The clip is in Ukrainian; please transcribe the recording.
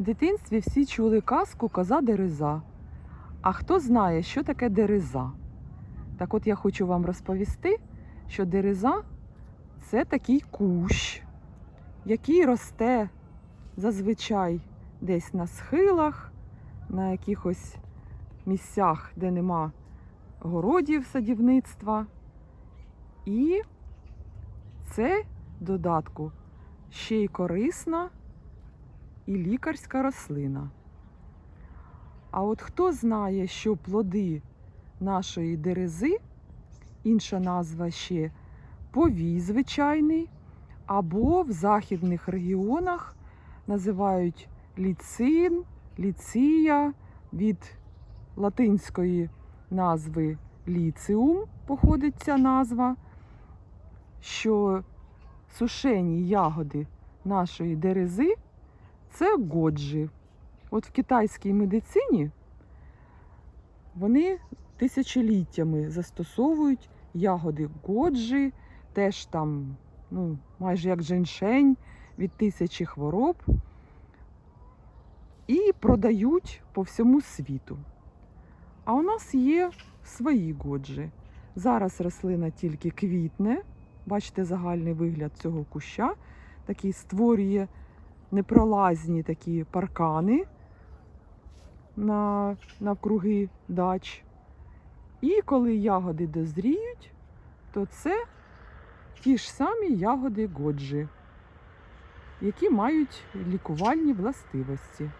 В дитинстві всі чули казку коза дереза. А хто знає, що таке дереза? Так от я хочу вам розповісти, що дереза це такий кущ, який росте зазвичай десь на схилах, на якихось місцях, де нема городів садівництва. І це додатку ще й корисна і лікарська рослина. А от хто знає, що плоди нашої дерези, інша назва ще повій звичайний, або в західних регіонах називають ліцин, ліція від латинської назви ліціум походить ця назва, що сушені ягоди нашої дерези це годжі. От в китайській медицині вони тисячоліттями застосовують ягоди годжі, теж там, ну, майже як женьшень від тисячі хвороб, і продають по всьому світу. А у нас є свої годжі. Зараз рослина тільки квітне. Бачите загальний вигляд цього куща. Такий створює непролазні такі паркани на, навкруги дач. І коли ягоди дозріють, то це ті ж самі ягоди годжі, які мають лікувальні властивості.